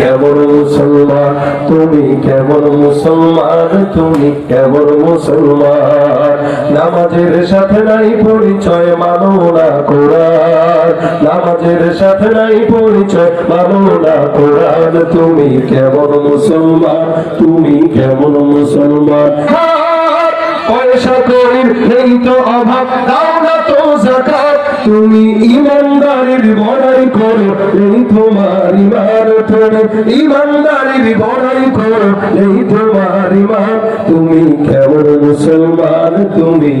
কেমন মুসলমান? তুমি কেমন মুসলমান? তুমি কেমন মুসলমান? নামাজের সাথে নাই পরিচয় মানো না কোরআন। নামাজের সাথে নাই পরিচয় মানো না কোরআন। তুমি কেমন মুসলমান? তুমি কেমন মুসলমান? পয়সা করির নেই তো অভাব তুমি ইমানদারির বড়াই করো এই তোমার ইমান ধরে ইমানদারির বড়াই করো এই তোমার ইমান। তুমি কেমন মুসলমান তুমি?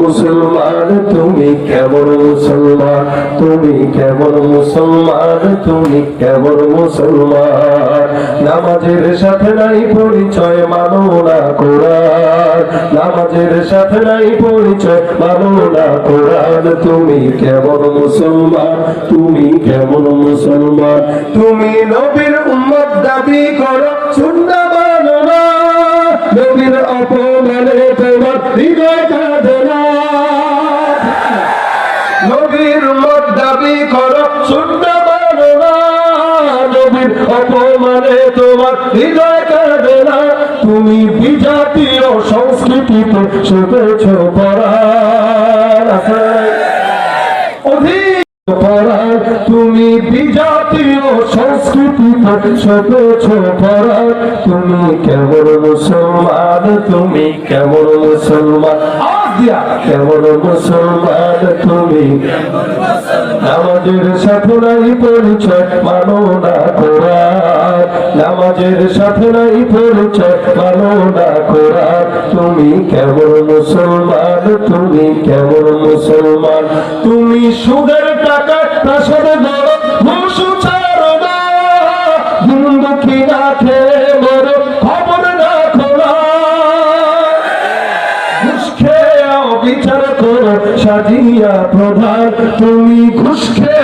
মুসলমান তুমি কেমন মুসলমান তুমি কেমন মুসলমান তুমি কেমন মুসলমান। নামাজের সাথে নাই পরিচয় মানো না কোরআন। নামাজের সাথে নাই পরিচয়। মানো না কোরআন, তুমি কেমন মুসলমান? তুমি কেমন মুসলমান? তুমি নবীর উম্মত দাবি করো সুন্নাহ মানো না। নবীর অপমানে তোমার হৃদয় কাঁদে না। নবীর মত দাবি করো মানো না। নবীর অপমানে তোমার হৃদয় কাঁদে না। তুমি বিজাতীয় সংস্কৃতিতে শুধেছ পড়ার অধিক পড়ার তুমি বিজাতীয় সংস্কৃতিতে শুধেছ পড়ার তুমি কেমন মুসলমান, তুমি কেমন মুসলমান। কেমন মুসলমান, তুমি নামাজের সাথে নাই পরিচয় মানো না কোরআন। নামাজের সাথে নাই পরিচয় মানো না কোরআন তুমি কেমন মুসলমান, তুমি কেমন মুসলমান? তুমি সুদের টাকা, প্রাসাদে করো, সাজিয়া প্রধান। তুমি ঘুষ খেয়ে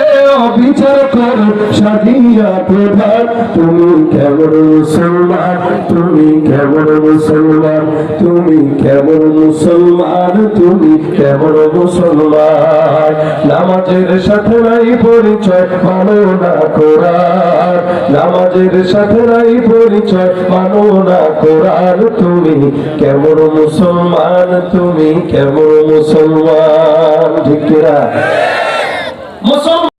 সাজিয়া প্রধান। তুমি কেমন মুসলমান? তুমি কেমন মুসলমান? তুমি কেমন মুসলমান? তুমি কেমন মুসলমান? নামাজের সাথে নাই পরিচয়, মানো না কোরআন। নামাজের সাথে নাই পরিচয়, মানো না কোরআন। তুমি কেমন মুসলমান? তুমি কেমন মুসলমান? ঠিক মুসলমান